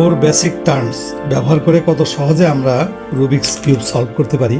Four basic terms ব্যবহার করে কত সহজে আমরা রুবিক্স কিউব সলভ করতে পারি,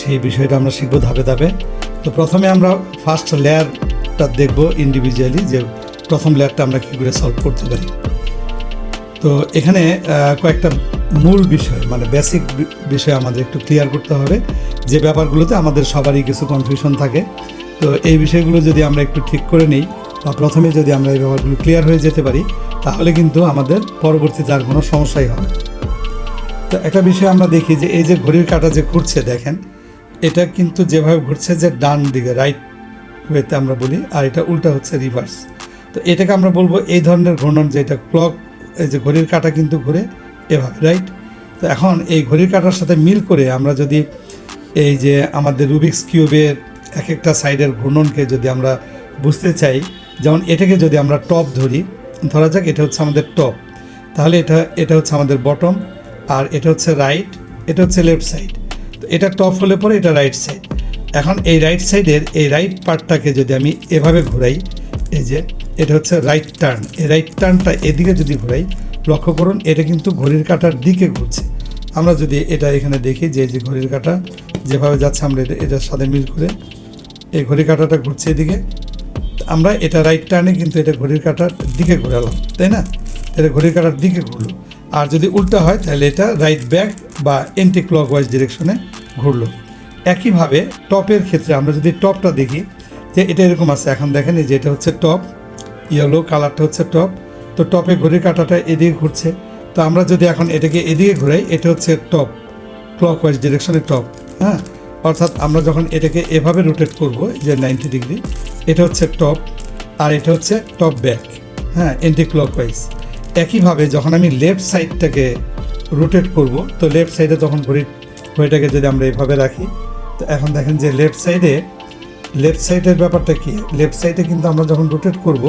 সেই বিষয়টা আমরা শিখব ধাপে ধাপে। তো প্রথমে আমরা ফার্স্ট লেয়ারটা দেখব ইন্ডিভিজুয়ালি যে প্রথম লেয়ারটা আমরা কী করে সলভ করতে পারি। তো এখানে কয়েকটা মূল বিষয় মানে বেসিক বিষয় আমাদের একটু ক্লিয়ার করতে হবে। যে ব্যাপারগুলোতে আমাদের সবারই কিছু কনফিউশন থাকে। তো এই বিষয়গুলো যদি আমরা একটু ঠিক করে নিই, বা প্রথমে যদি আমরা এই ব্যাপারগুলো ক্লিয়ার হয়ে যেতে পারি তাহলে কিন্তু আমাদের পরবর্তীতে আর কোনো সমস্যাই হবে। তো একটা বিষয় আমরা দেখি যে এই যে ঘড়ির কাঁটা যে ঘুরছে, দেখেন, এটা কিন্তু যেভাবে ঘুরছে যে ডান দিকে রাইট ওয়েতে আমরা বলি, আর এটা উল্টা হচ্ছে রিভার্স তো এটাকে আমরা বলব এই ধরনের ঘূর্ণন যেটা ক্লক এই যে ঘড়ির কাঁটা কিন্তু ঘুরে এভাবে রাইট তো এখন এই ঘড়ির কাঁটার সাথে মিল করে আমরা যদি এই যে আমাদের রুবিক্স কিউবের এক একটা সাইডের ঘূর্ণনকে যদি আমরা বুঝতে চাই, যেমন এটাকে যদি আমরা টপ ধরি ধরা যাক, এটা হচ্ছে আমাদের টপ তাহলে এটা এটা হচ্ছে আমাদের বটম আর এটা হচ্ছে রাইট এটা হচ্ছে লেফট সাইড তো এটা টপ হলে পরে এটা রাইট সাইড এখন এই রাইট সাইডের এই রাইট পার্টটাকে যদি আমি এভাবে ঘোরাই, এই যে এটা হচ্ছে রাইট টার্ন এই রাইট টার্নটা এদিকে যদি ঘোরাই, লক্ষ্য করুন, এটা কিন্তু ঘড়ির কাটার দিকে ঘুরছে। আমরা যদি এটা এখানে দেখি, যে যে ঘড়ির কাটা, যেভাবে যাচ্ছে, আমরা এটা, এটার সাথে মিল করে এই ঘড়ির কাটাটা ঘুরছে এদিকে। আমরা এটা রাইট টার্নে কিন্তু এটা ঘড়ির কাটার দিকে ঘোরালাম, তাই না? এটা ঘড়ির কাটার দিকে ঘুরলো। আর যদি উল্টা হয়, তাহলে এটা রাইট ব্যাক বা এন্টি ক্লক ওয়াইজ ডিরেকশনে ঘুরলো। একইভাবে টপের ক্ষেত্রে আমরা যদি টপটা দেখি, যে এটা এরকম আছে, এখন দেখেন যে এটা হচ্ছে টপ ইয়েলো কালারটা হচ্ছে টপ, তো টপে ঘড়ির কাঁটাটা এদিকে ঘুরছে। তো আমরা যদি এখন এটাকে এদিকে ঘুরাই, এটা হচ্ছে টপ ক্লক ওয়াইজ ডিরেকশনে টপ হ্যাঁ? অর্থাৎ আমরা যখন এটাকে এভাবে রোটেট করব, যে নাইনটি ডিগ্রি এটা হচ্ছে টপ আর এটা হচ্ছে টপ ব্যাক হ্যাঁ এন্টি ক্লক ওয়াইজ একইভাবে যখন আমি লেফট সাইডটাকে রোটেট করব, তো লেফট সাইডে তখন ঘড়ি, ঘড়িটাকে যদি আমরা এভাবে রাখি, তো এখন দেখেন যে লেফট সাইডে লেফট সাইডের ব্যাপারটা কী? লেফট সাইডে কিন্তু আমরা যখন রোটেট করব,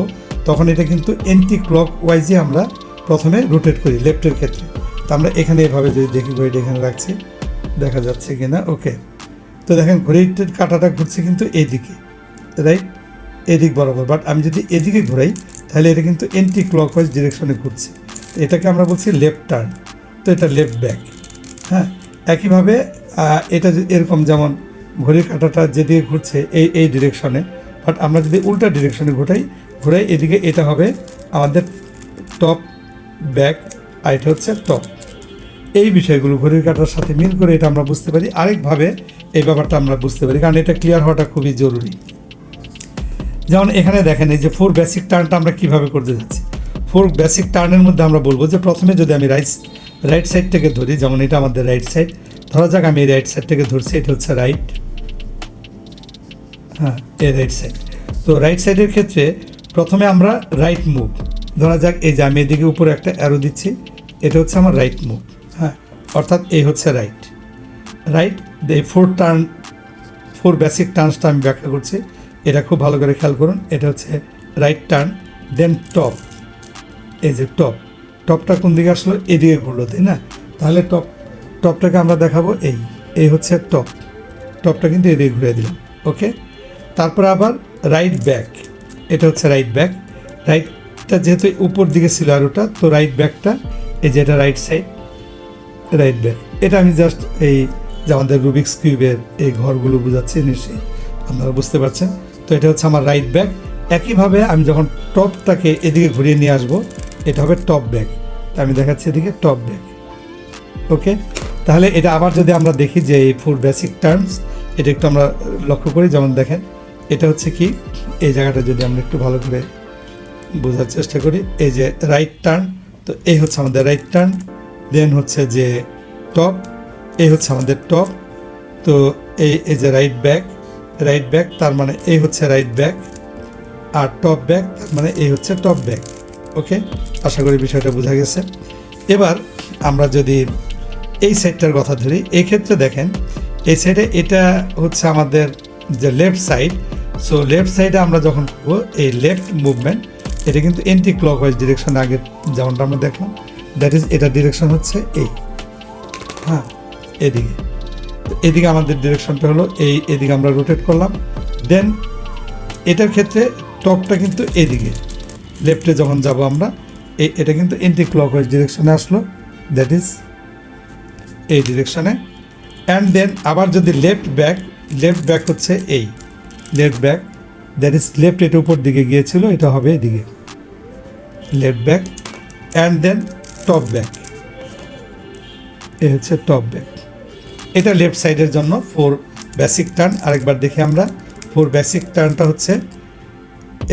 তখন এটা কিন্তু এন্টি ক্লক ওয়াইজে আমরা প্রথমে রোটেট করি লেফটের ক্ষেত্রে। তো আমরা এখানে এভাবে যদি দেখি, ঘড়িটা এখানে রাখছি, দেখা যাচ্ছে কিনা? ওকে তো দেখেন, ঘড়িটার কাঁটাটা ঘুরছে কিন্তু এইদিকে রাইট এদিক বরাবর। বাট আমি যদি এদিকে ঘোরাই, তাহলে এটা কিন্তু এন্টি ক্লক ওয়াইজ ডিরেকশনে ঘুরছে। এটাকে আমরা বলছি লেফট টার্ন তো এটা লেফট ব্যাক হ্যাঁ? একইভাবে এটা এরকম যেমন ঘড়ির কাঁটাটা যেদিকে ঘুরছে, এই এই ডিরেকশনে বাট আমরা যদি উল্টা ডিরেকশনে ঘোরাই ঘোরাই এদিকে, এটা হবে আমাদের টপ ব্যাক আর এটা হচ্ছে টপ এই বিষয়গুলো ঘড়ির কাঁটার সাথে মিল করে এটা আমরা বুঝতে পারি। আরেকভাবে এই ব্যাপারটা আমরা বুঝতে পারি, কারণ এটা ক্লিয়ার হওয়াটা খুবই জরুরি। যেমন এখানে দেখেন, এই যে ফোর বেসিক টার্নটা আমরা কীভাবে করতে যাচ্ছি। ফোর বেসিক টার্নের মধ্যে আমরা বলব যে প্রথমে যদি আমি রাইট রাইট সাইড থেকে ধরি, যেমন এটা আমাদের রাইট সাইড ধরা যাক আমি এই রাইট সাইড থেকে ধরছি, এটা হচ্ছে রাইট হ্যাঁ এই রাইট সাইড তো রাইট সাইডের ক্ষেত্রে প্রথমে আমরা রাইট মুভ ধরা যাক এই যে আমি এদিকে উপরে একটা অ্যারো দিচ্ছি, এটা হচ্ছে আমার রাইট মুভ হ্যাঁ অর্থাৎ এই হচ্ছে রাইট রাইট এই ফোর টার্ন ফোর বেসিক টার্নসটা আমি ব্যাখ্যা করছি। এটা খুব ভালো করে খেয়াল করুন। এটা হচ্ছে রাইট টার্ন দেন টপ এই যে টপ টপটা কোন দিকে আসলো? এদিকে ঘুরলো তাই না? তাহলে টপ টপটাকে আমরা দেখাবো এই। এই হচ্ছে টপ টপটা কিন্তু এদিকে ঘুরে দিলাম। ওকে তারপরে আবার রাইট ব্যাক এটা হচ্ছে রাইট ব্যাক রাইটটা যেহেতু উপর দিকে ছিল আর ওটা তো রাইট ব্যাকটা এই যে এটা রাইট সাইড রাইট ব্যাক এটা আমি জাস্ট এই যে আমাদের রুবিক্স কিউবের এই ঘরগুলো বোঝাচ্ছে নিশ্চয়ই আপনারা বুঝতে পারছেন। তো এটা হচ্ছে আমার রাইট ব্যাগ একইভাবে আমি যখন টপটাকে এদিকে ঘুরিয়ে নিয়ে আসব, এটা হবে টপ ব্যাক আমি দেখাচ্ছি এদিকে টপ ব্যাগ ওকে তাহলে এটা আবার যদি আমরা দেখি যে এই ফোর বেসিক টার্মস এটা একটু আমরা লক্ষ্য করি। যেমন দেখেন, এটা হচ্ছে কি, এই জায়গাটা যদি আমরা একটু ভালো করে বোঝার চেষ্টা করি, এই যে রাইট টার্ন তো এই হচ্ছে আমাদের রাইট টার্ন দেন হচ্ছে যে টপ এই হচ্ছে আমাদের টপ তো এই এই যে রাইট ব্যাক রাইট ব্যাক তার মানে এই হচ্ছে রাইট ব্যাক আর টপ ব্যাক তার মানে এই হচ্ছে টপ ব্যাক ওকে আশা করি বিষয়টা বোঝা গেছে। এবার আমরা যদি এই সাইডটার কথা ধরি, এই ক্ষেত্রে দেখেন, এই সাইডে এটা হচ্ছে আমাদের যে লেফট সাইড সো লেফট সাইডে আমরা যখন করব এই লেফট মুভমেন্ট এটা কিন্তু এন্টি ক্লক ওয়াইজ ডিরেকশন আগে যেমনটা আমরা দেখলাম দ্যাট ইজ এটা ডিরেকশন হচ্ছে এই হ্যাঁ? এদিকে। এদিকে আমাদের ডিরেকশনটা হলো এই, এদিকে আমরা রোটেট করলাম। দেন এটার ক্ষেত্রে টপটা কিন্তু এদিকে। লেফটে যখন যাব আমরা এই এটা কিন্তু এন্টি ক্লকওয়াইজ ডিরেকশনে আসলো। দ্যাট ইজ এই ডিরেকশনে অ্যান্ড দেন আবার যদি লেফট ব্যাক লেফট ব্যাক হচ্ছে এই। Left back that is left এটা উপর দিকে গিয়েছিল, এটা হবে এদিকে। Left back and then top back এ হচ্ছে টপ ব্যাক এটা লেফট সাইডের জন্য ফোর বেসিক টার্ন আরেকবার দেখি আমরা। ফোর বেসিক টার্নটা হচ্ছে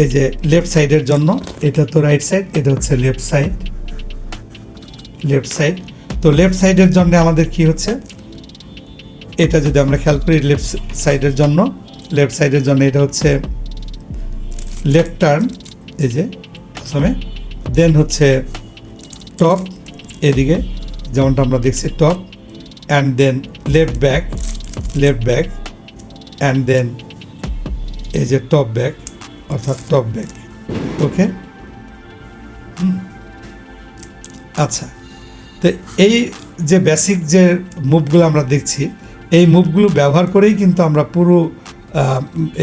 এই যে লেফট সাইডের জন্য, এটা তো রাইট সাইড এটা হচ্ছে লেফট সাইড লেফট সাইড তো লেফট সাইডের জন্য আমাদের কি হচ্ছে? এটা যদি আমরা খেয়াল করি লেফট সাইডের জন্য লেফট সাইডের জন্য এটা হচ্ছে লেফট টার্ন এই যে প্রথমে। দেন হচ্ছে টপ এদিকে যেমনটা আমরা দেখছি top and then left back left back and then এই যে টপ ব্যাক অর্থাৎ টপ ব্যাক ওকে আচ্ছা। তো এই যে বেসিক যে মুভগুলো আমরা দেখছি, এই মুভগুলো ব্যবহার করেই কিন্তু আমরা পুরো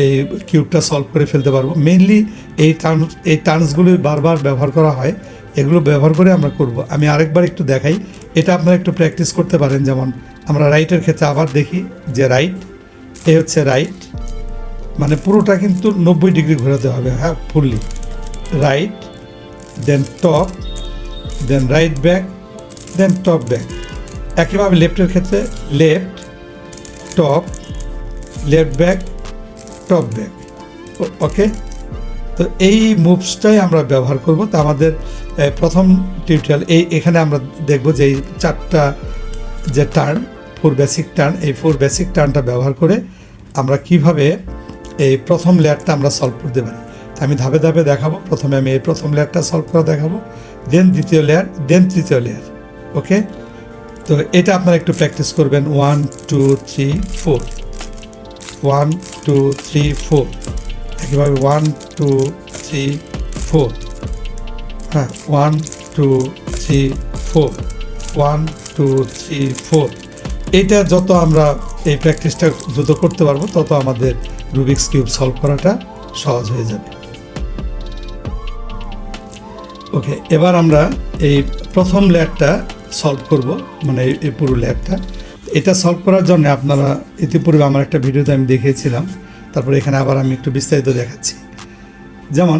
এই কিউবটা সলভ করে ফেলতে পারব। মেইনলি এই টার্ন এই টার্মসগুলো বারবার ব্যবহার করা হয়। এগুলো ব্যবহার করে আমরা করব। আমি আরেকবার একটু দেখাই। এটা আপনারা একটু প্র্যাকটিস করতে পারেন। যেমন আমরা রাইটের ক্ষেত্রে আবার দেখি যে রাইট এ হচ্ছে রাইট মানে পুরোটা কিন্তু নব্বই ডিগ্রি ঘোরাতে হবে হ্যাঁ fully right then top then right back then top back একইভাবে লেফটের ক্ষেত্রে left top left back top back okay তো এই মুভসটাই আমরা ব্যবহার করব। তো আমাদের প্রথম টিউটোরিয়াল এই এখানে আমরা দেখব যে এই চারটা যে টার্ন ফোর বেসিক টার্ন এই ফোর বেসিক টার্নটা ব্যবহার করে আমরা কীভাবে এই প্রথম লেয়ারটা আমরা সলভ করতে পারি। তো আমি ধাপে ধাপে দেখাবো। প্রথমে আমি এই প্রথম লেয়ারটা সলভ করা দেখাবো দেন দ্বিতীয় লেয়ার দেন তৃতীয় লেয়ার ওকে তো এটা আপনারা একটু প্র্যাকটিস করবেন। One two three four one two three four একইভাবে ওয়ান টু থ্রি ফোর হ্যাঁ one two three four one two three four এটা যত আমরা এই প্র্যাকটিসটা যত করতে পারব, তত আমাদের রুবিক্স কিউব সলভ করাটা সহজ হয়ে যাবে। ওকে এবার আমরা এই প্রথম লেয়ারটা সলভ করব মানে এই- পুরো লেয়ারটা এটা সলভ করার জন্য আপনারা ইতিপূর্বে আমার একটা ভিডিওতে আমি দেখিয়েছিলাম তারপরে এখানে আবার আমি একটু বিস্তারিত দেখাচ্ছি। যেমন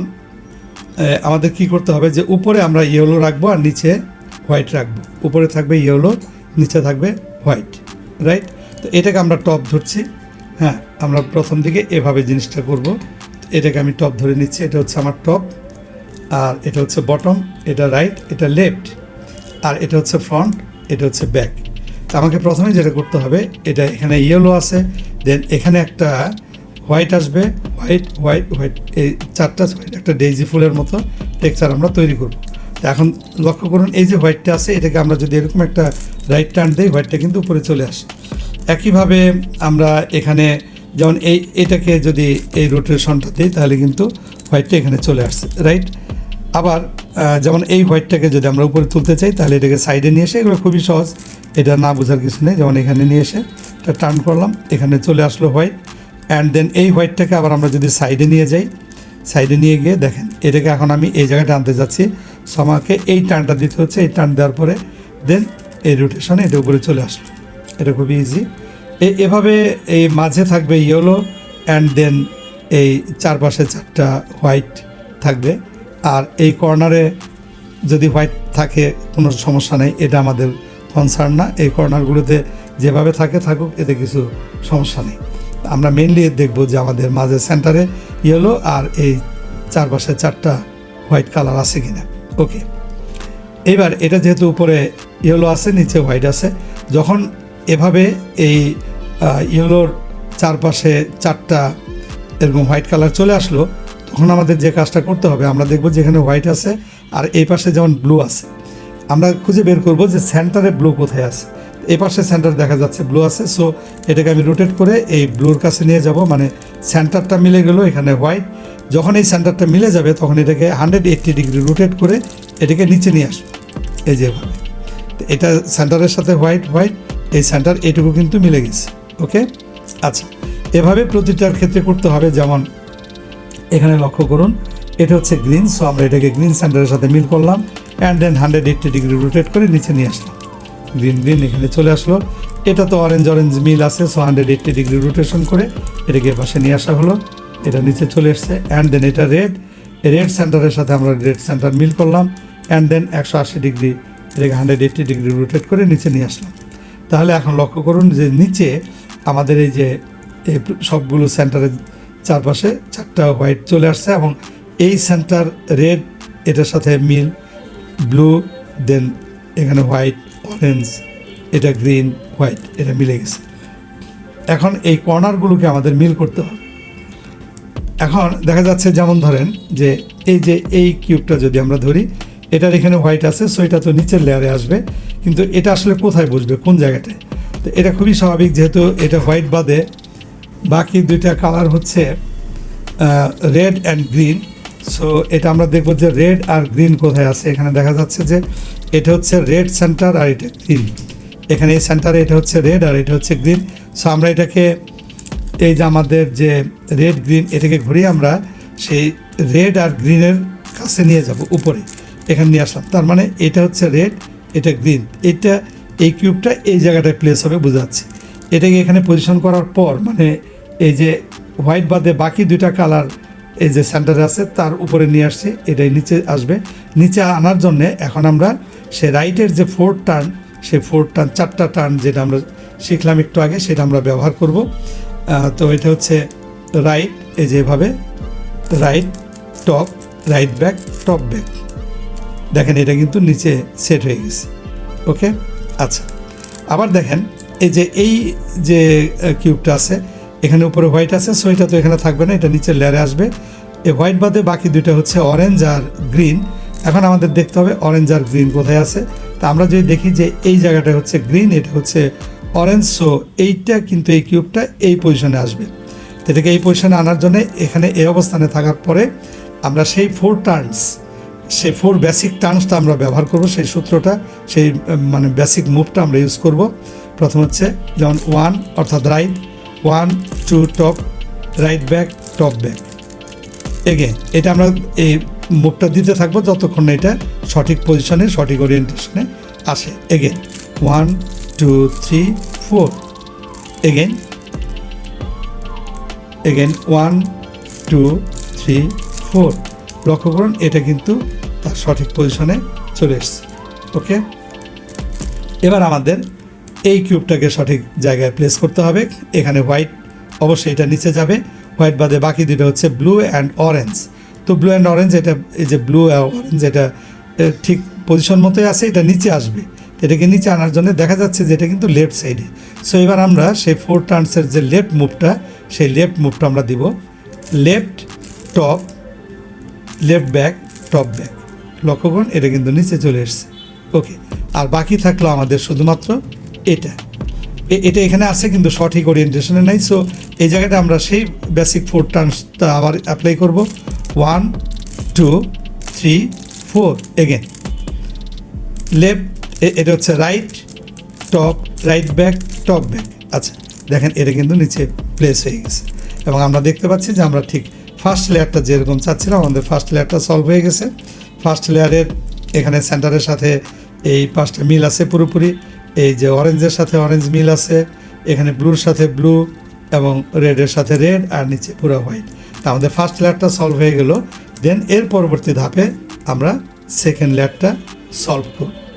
আমাদের কি করতে হবে যে উপরে আমরা ইয়েলো রাখব আর নিচে হোয়াইট রাখব। উপরে থাকবে ইয়েলো, নিচে থাকবে হোয়াইট, রাইট? তো এটাকে আমরা টপ ধরছি। হ্যাঁ আমরা প্রথম দিকে এভাবে জিনিসটা করব। এটাকে আমি টপ ধরে নিচ্ছি। এটা হচ্ছে আমার টপ। আর এটা হচ্ছে বটম, এটা রাইট, এটা লেফট। আর এটা হচ্ছে ফ্রন্ট, এটা হচ্ছে ব্যাক। আমাকে প্রথমে যেটা করতে হবে, এটা এখানে ইয়েলো আছে, দেন এখানে একটা হোয়াইট আসবে হোয়াইট হোয়াইট হোয়াইট এই চারটা একটা ডেইজি ফুলের মতো টেক্সচার আমরা তৈরি করব। তো এখন লক্ষ্য করুন, এই যে হোয়াইটটা আছে, এটাকে আমরা যদি এরকম একটা রাইট টার্ন দিই হোয়াইটটা কিন্তু উপরে চলে আসে। একইভাবে আমরা এখানে যেমন এই, এটাকে যদি এই রোটেশনটা দিই, তাহলে কিন্তু হোয়াইটটা এখানে চলে আসছে রাইট আবার যেমন এই হোয়াইটটাকে যদি আমরা উপরে তুলতে চাই, তাহলে এটাকে সাইডে নিয়ে এসে, এগুলো খুবই সহজ। এটা না বোঝার কিছু নেই, যেমন এখানে নিয়ে এসে, এটা টার্ন করলাম, এখানে চলে আসলো হোয়াইট অ্যান্ড দেন এই হোয়াইটটাকে আবার আমরা যদি সাইডে নিয়ে যাই সাইডে নিয়ে গিয়ে দেখেন, এটাকে এখন আমি এই জায়গাটা আনতে যাচ্ছি। সো আমাকে এই টার্নটা দিতে হচ্ছে, এই টার্ন দেওয়ার পরে দেন এই রোটেশনে এটা উপরে চলে আসলো। এটা খুবই ইজি এভাবে এই মাঝে থাকবে ইয়েলো অ্যান্ড দেন এই চারপাশে চারটা হোয়াইট থাকবে। আর এই কর্নারে যদি হোয়াইট থাকে, কোনো সমস্যা নেই, এটা আমাদের কনসার্ন না। এই কর্নারগুলোতে যেভাবে থাকে, থাকুক, এতে কিছু সমস্যা নেই। আমরা মেনলি দেখব যে আমাদের মাঝে সেন্টারে ইয়েলো আর এই চারপাশে চারটা হোয়াইট কালার আছে কিনা। ওকে এবার এটা যেহেতু উপরে ইয়েলো আছে, নিচে হোয়াইট আছে, যখন এভাবে এই ইয়েলোর চারপাশে চারটা এরকম হোয়াইট কালার চলে আসলো, তখন আমাদের যে কাজটা করতে হবে, আমরা দেখব যেখানে হোয়াইট আছে আর এই পাশে যেমন ব্লু আছে। আমরা খুঁজে বের করব যে সেন্টারে ব্লু কোথায় আছে। এই পাশে সেন্টার দেখা যাচ্ছে ব্লু আছে। সো এটাকে আমি রোটেট করে এই ব্লুর কাছে নিয়ে যাব। মানে সেন্টারটা মিলে গেল এখানে হোয়াইট যখন এই সেন্টারটা মিলে যাবে, তখন এটাকে হান্ড্রেড এইট্টি ডিগ্রি রোটেট করে এটাকে নিচে নিয়ে আসব। এই যেভাবে এটা সেন্টারের সাথে হোয়াইট হোয়াইট এই সেন্টার এটুকু কিন্তু মিলে গেছে। ওকে আচ্ছা। এভাবে প্রতিটার ক্ষেত্রে করতে হবে। যেমন এখানে লক্ষ্য করুন, এটা হচ্ছে গ্রিন সো আমরা এটাকে গ্রিন সেন্টারের সাথে মিল করলাম। And then hundred eighty degree rotate করে নিচে নিয়ে আসলাম। গ্রিন গ্রিন এখানে চলে আসলো। এটা তো অরেঞ্জ অরেঞ্জ মিল আছে so hundred eighty degree rotation করে এটাকে পাশে নিয়ে আসা হলো। এটা নিচে চলে এসছে অ্যান্ড দেন এটা রেড রেড সেন্টারের সাথে আমরা রেড সেন্টার মিল করলাম অ্যান্ড দেন একশো আশি ডিগ্রি এটাকে হান্ড্রেড এইট্টি ডিগ্রি রোটেট করে নিচে নিয়ে আসলাম। তাহলে এখন লক্ষ্য করুন যে নিচে আমাদের এই যে সবগুলো সেন্টারের চারপাশে চারটা হোয়াইট চলে আসছে, এবং এই সেন্টার রেড এটার সাথে মিল ব্লু দেন এখানে হোয়াইট অরেঞ্জ এটা গ্রিন হোয়াইট এটা মিলে গেছে। এখন এই কর্নারগুলোকে আমাদের মিল করতে হবে। এখন দেখা যাচ্ছে যেমন ধরেন যে এই যে এই কিউবটা যদি আমরা ধরি, এটার এখানে হোয়াইট আছে সো এটা তো নিচের লেয়ারে আসবে। কিন্তু এটা আসলে কোথায় বসবে? কোন জায়গাটায়? তো এটা খুবই স্বাভাবিক, যেহেতু এটা হোয়াইট বাদে বাকি দুইটা কালার হচ্ছে রেড অ্যান্ড গ্রিন সো এটা আমরা দেখব যে রেড আর গ্রিন কোথায় আছে। এখানে দেখা যাচ্ছে যে এটা হচ্ছে রেড সেন্টার আর এটা গ্রিন এখানে এই সেন্টারে এটা হচ্ছে রেড আর এটা হচ্ছে গ্রিন সো আমরা এটাকে, এই যে আমাদের যে রেড গ্রিন এটাকে ঘুরিয়ে আমরা সেই রেড আর গ্রিনের কাছে নিয়ে যাব, উপরে। এখানে নিয়ে আসলাম। তার মানে এটা হচ্ছে রেড এটা গ্রিন এটা, এই কিউবটা এই জায়গাটায় প্লেস হবে বোঝাচ্ছে। এটাকে এখানে পজিশন করার পর মানে এই যে হোয়াইট বাদে বাকি দুইটা কালার এই যে সেন্টারে আছে, তার উপরে নিয়ে আসছি, এটাই নিচে আসবে। নিচে আনার জন্যে এখন আমরা সে রাইটের যে ফোর টার্ন সেই ফোর টার্ন চারটা টার্ন যেটা আমরা শিখলাম একটু আগে, সেটা আমরা ব্যবহার করব। তো এটা হচ্ছে রাইট এই যেভাবে right top right back top back দেখেন, এটা কিন্তু নিচে সেট হয়ে গেছে। ওকে আচ্ছা। আবার দেখেন, এই যে এই যে কিউবটা আছে এখানে উপরে হোয়াইট আছে সো এটা তো এখানে থাকবে না, এটা নিচের লেয়ারে আসবে। এই হোয়াইট বাদে বাকি দুইটা হচ্ছে অরেঞ্জ আর গ্রিন এখন আমাদের দেখতে হবে অরেঞ্জ আর গ্রিন কোথায় আছে। তা আমরা যদি দেখি যে এই জায়গাটা হচ্ছে গ্রিন এটা হচ্ছে অরেঞ্জ সো এইটা কিন্তু এই কিউবটা এই পজিশনে আসবে। এটাকে এই পজিশনে আনার জন্য এখানে এই অবস্থানে থাকার পরে আমরা সেই ফোর টার্নস সেই ফোর বেসিক টার্মসটা আমরা ব্যবহার করব, সেই সূত্রটা, সেই মানে বেসিক মুভটা আমরা ইউজ করব। প্রথম হচ্ছে যেমন ওয়ান অর্থাৎ right one two top right back top back again এটা আমরা এই মুভটা দিতে থাকব যতক্ষণ না এটা সঠিক পজিশনে সঠিক ওরিয়েন্টেশনে আসে। Again one two three four again again one two three four লক্ষ্য করুন, এটা কিন্তু তার সঠিক পজিশনে চলে এসছে। ওকে এবার আমাদের এই কিউবটাকে সঠিক জায়গায় প্লেস করতে হবে। এখানে হোয়াইট অবশ্যই এটা নিচে যাবে। হোয়াইট বাদে বাকি দুটো হচ্ছে ব্লু অ্যান্ড অরেঞ্জ তো ব্লু অ্যান্ড অরেঞ্জ এটা, এই যে ব্লু অরেঞ্জ এটা ঠিক পজিশন মতোই আছে, এটা নিচে আসবে। এটাকে নিচে আনার জন্য দেখা যাচ্ছে যে এটা কিন্তু লেফট সাইডে সো এবার আমরা সেই ফোর টার্নসের যে লেফট মুভটা সেই লেফট মুভটা আমরা দিব। Left top left back top back লক্ষ্য করুন, এটা কিন্তু নিচে চলে এসছে। ওকে আর বাকি থাকল আমাদের শুধুমাত্র এটা। এটা এখানে আছে কিন্তু সঠিক ওরিয়েন্টেশনে নাই সো এই জায়গাটা আমরা সেই বেসিক ফোর টার্মসটা আবার অ্যাপ্লাই করব। One two three four again left এটা হচ্ছে right top right back top back আচ্ছা দেখেন, এটা কিন্তু নিচে প্লেস হয়ে গেছে। এবং আমরা দেখতে পাচ্ছি যে আমরা ঠিক ফার্স্ট লেয়ারটা যেরকম চাচ্ছিলাম, আমাদের ফার্স্ট লেয়ারটা সলভ হয়ে গেছে। ফার্স্ট লেয়ারের এখানে সেন্টারের সাথে এই পাঁচটা মিল আছে পুরোপুরি। এই যে অরেঞ্জের সাথে অরেঞ্জ মিল আছে, এখানে ব্লুর সাথে ব্লু এবং রেডের সাথে রেড আর নিচে পুরো হোয়াইট তা আমাদের ফার্স্ট লেয়ারটা সলভ হয়ে গেল দেন এর পরবর্তী ধাপে আমরা সেকেন্ড লেয়ারটা সলভ করব।